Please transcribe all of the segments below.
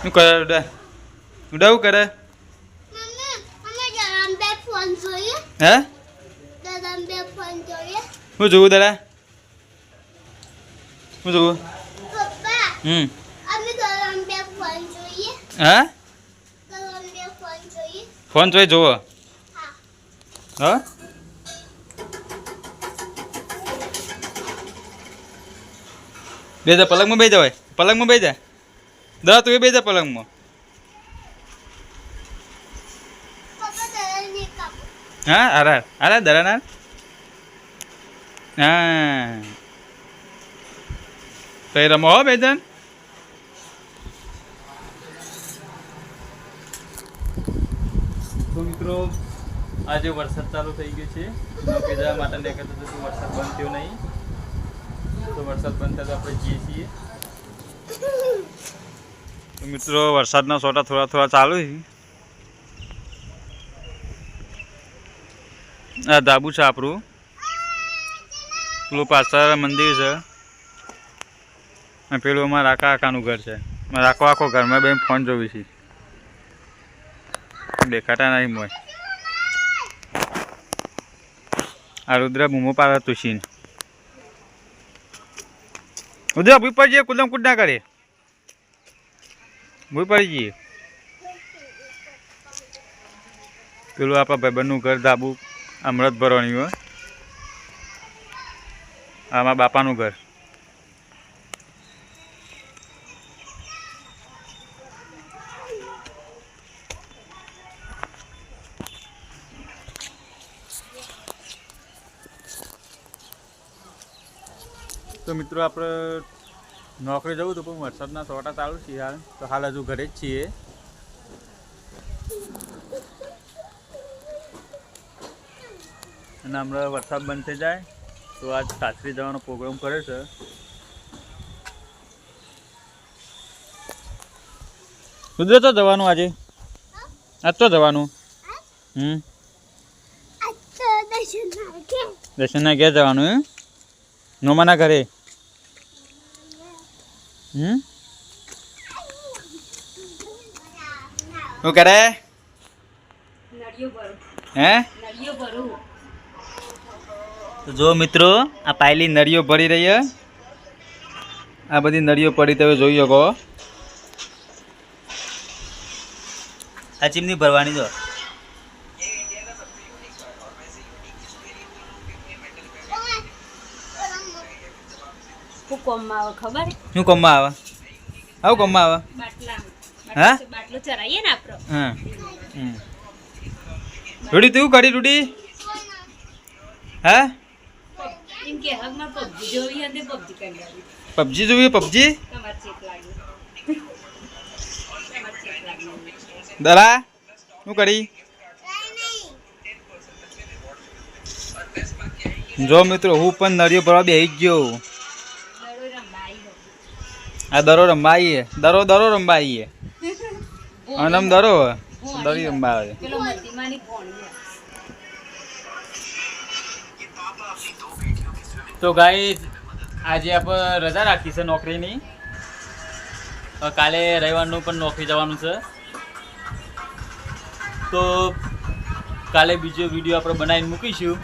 શું કરે ઉડા. ઉડા શું કરે? અમે જરા બે ફોન હે? જરા બે ફોન જોઈએ શું દાદા? હું પપ્પા હમ. હા? ફોન જોઈએ. જોઈ જોવો. હા. હા? બે જા પલંગમાં બે જવાય પલંગમાં બે જા. દા તું એ બે જા પલંગમાં. હા આરા આરા દરાનાર. હા. તો એ રમો હો બે મિત્રો આજે વરસાદ ચાલુ થઈ ગયો છે. પીઝા માટે નીકળતો તો વરસાદ બંધ થયો નહીં. તો વરસાદ બંધ થાય તો આપણે જઈએ છીએ. મિત્રો વરસાદના સોટા થોડા થોડા ચાલુ છે. આ ધાબુ છે આપણું. પેલું પાછળ મંદિર છે. અને પેલું અમારા આકા આકાનું ઘર છે. મારા આખો આખો ઘરમાં બેન ફોન જોવી છે. દેખાતા નહીં મોય. આ રુદ્ર બૂમો પાડે તુશીન રુદ્ર, ભૂઈ જઈએ, કુદમ કુદ ના કરે. ભૂઈ જઈએ. પેલું આપણા ભાઈબંધનું ઘર ધાબુ, અમૃત ભરવાની હોય. આમાં બાપાનું ઘર. તો મિત્રો આપણે નોકરી જવું હતું, પણ વરસાદના સોટા ચાલુ છે હાલ. તો હાલ હજુ ઘરે જ છીએ. અને હમણાં વરસાદ બંધ થઈ જાય. તો આજ સાસરી જવાનો પ્રોગ્રામ કરે છે. રુદ્ર તો જવાનું આજે. આજ તો જવાનું. હમ. દર્શનના ઘેર જવાનું નોમાના ઘરે. હમ. શું કરે? હે? તો જો મિત્રો આ પાયલી નળીઓ ભરી રહી આ બધી નળીઓ પડી તમે જોઈ શકો. આ ચીમની ભરવાની જો. શું કોમમાં આવે ખબર? શું કમમાં આવે? આવું કમમાં આવે? હા? બાટલો ચરાઈએ ને આપણો હા. હમ. રૂડી તું કરી રૂડી? હા? એમ કે હગમાં પબજી જોવી અને પબજી કરી આવી પબજી જોવી પબજી? તમારે ચેક લાગ્યું દરા શું કરી? જો મિત્રો હું પણ નળીઓ ભરવા બેસી ગયો. આ દરો રમવા આવીએ દરો દરો રમવા આવીએ અનમ દરો દરી રમવા આવે પેલો મતીમાની ભોણી તો ગાઈઝ આજે આપણે રજા રાખી છે નોકરીની. કાલે રવિવારનું પણ નોકરી જવાનું છે. તો કાલે બીજો વીડિયો આપણે બનાવીને મૂકીશું.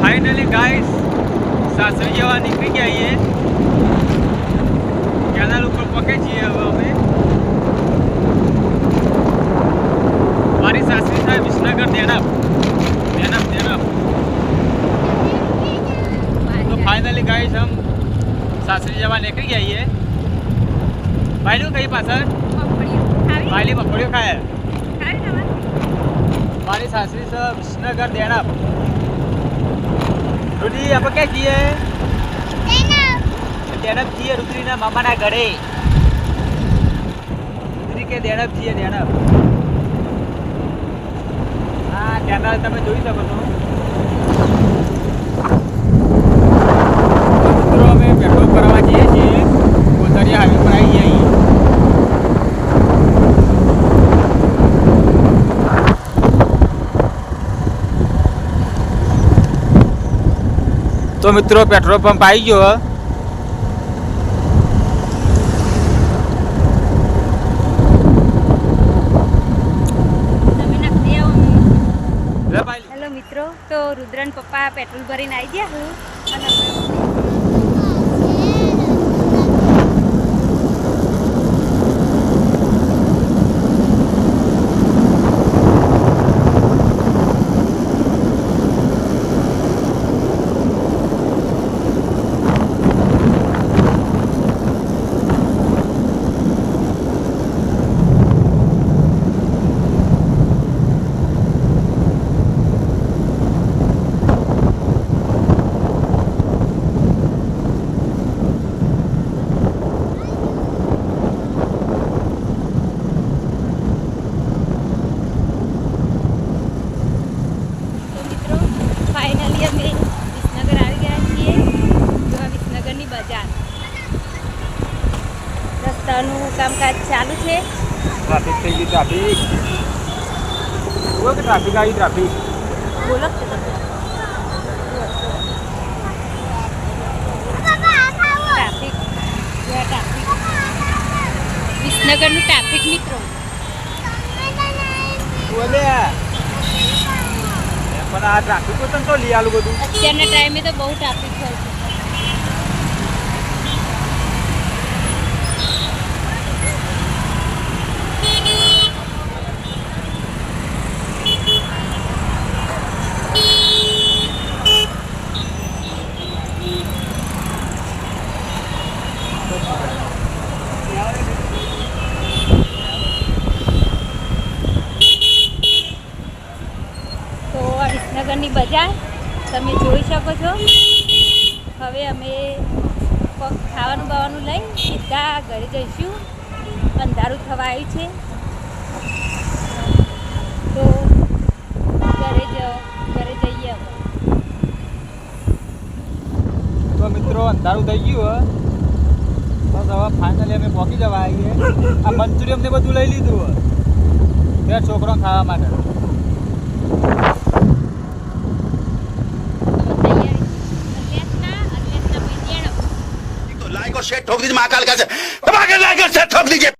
ફાઇનલી ગાઈસ સાસરી જવા નીકળી ગયા છીએ. કેનાલ ઉપર પકે છીએ હવે અમે. મારી સાસરી થાય વિસનગર દેનાપ દેનાપ દેનાપ તો ફાઇનલી ગાઈસ હમ સાસરી જવા નીકળી ગયા છીએ. ભાઈનું કઈ પાછળ? ભાઈલી મગફળીઓ ખાય. મારી સાસરી છે વિસનગર દેનાપ રુદ્રી આપણે ક્યાં જઈએ? દેણપ જઈએ રુદ્રીના મામાના ઘરે. રુદ્રી કે દેણપ જઈએ, દેણપ. હા, કેનાલ તમે જોઈ શકો છો મિત્રો અમે પેટ્રોલ કરવા જઈએ છીએ કોતરિયા હાઈવે પર આવી જઈએ તો મિત્રો પેટ્રોલ પંપ આવી ગયો હેલો મિત્રો તો રુદ્રન પપ્પા પેટ્રોલ ભરીને આવી ગયા? હું અને અમે તો મિત્રો ફાઇનલી અમે વિસનગર આવી ગયા છીએ જો આ વિસનગરની બજાર રસ્તાનું કામકાજ ચાલુ છે. ટ્રાફિક થઈ ગઈ ટ્રાફિક જુઓ કે ટ્રાફિક આવી ટ્રાફિક બોલો વિસનગરનું ટ્રાફિક મિત્રો બોલે. પણ આ ટ્રાફિક તો લઈ આલું બધું. અત્યારના ટાઈમે તો બહુ ટ્રાફિક થાય છે તો આ વિસનગરની બજાર, તમે જોઈ શકો છો. હવે અમે ખાવાનું બાવાનું લઈ સીધા ઘરે જઈશું. અંધારું થવા આવ્યું છે. તો ઘરે જ, ઘરે જઈએ તો મિત્રો, અંધારું થઈ ગયું બસ હવે ફાઇનલી અમે પહોંચી જવા આવીએ. આ મંચુરિયન ને બધું લઈ લીધું બે છોકરો ખાવા માટે. को शेर ठोक दीजिए महाकाल का शेर धमाके लाकर शेर ठोक दीजिए